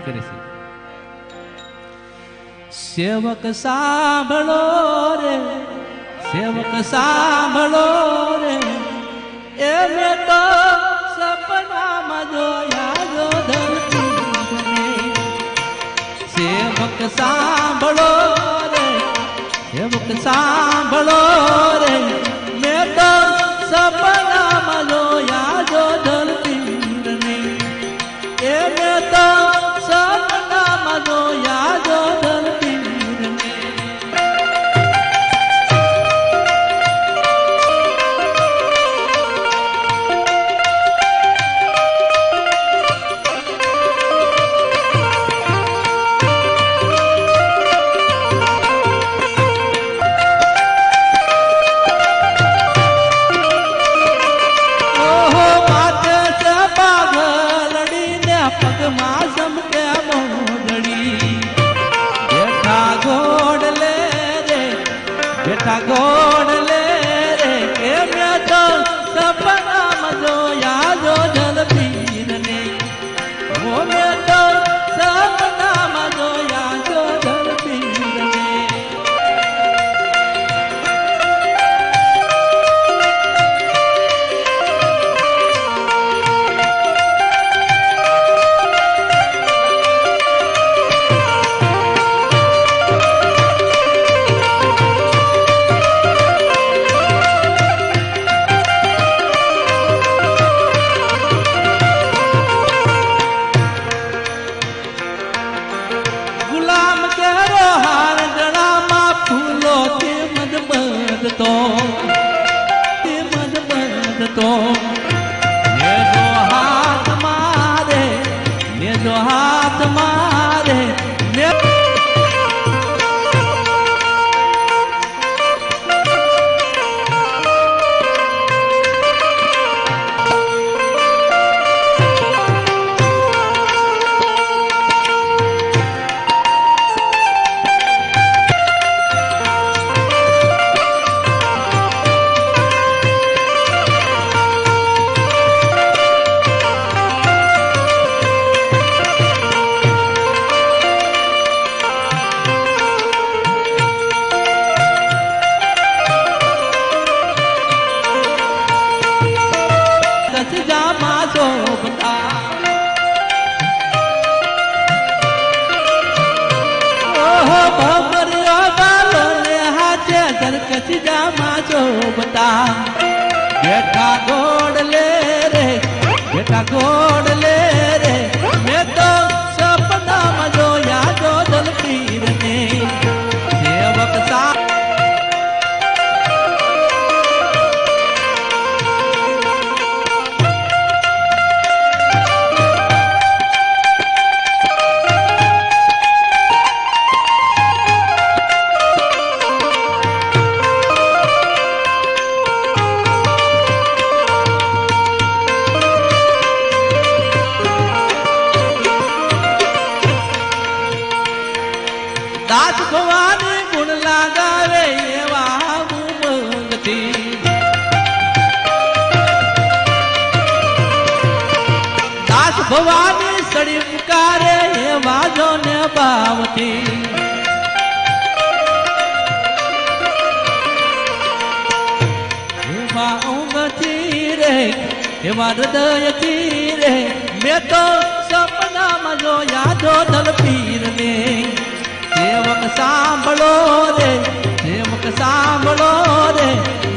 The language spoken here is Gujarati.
કરે છે? સેવક સાંભળો રે, સેવક સાંભળો રે એમે તો સપનામાં જોયા જો ધરતી સેવક સાંભળો રે, સેવક સાંભળો બેઠા no hat સરકચ જામાં શોભતા બેઠા ગોડ લે રે બેઠા ગોડ દાસ ભવાની ગુણ લાગાવે એવા ઉમંગથી. દાસ ભવાની સડી પુકારે એવા જોને ભાવથી. એવા ઊંઘથી રે એવા હૃદયથી રે, મેં તો સપનામાં જોયા જો દલપી સાંભળો રે નેમક સાંભળો રે.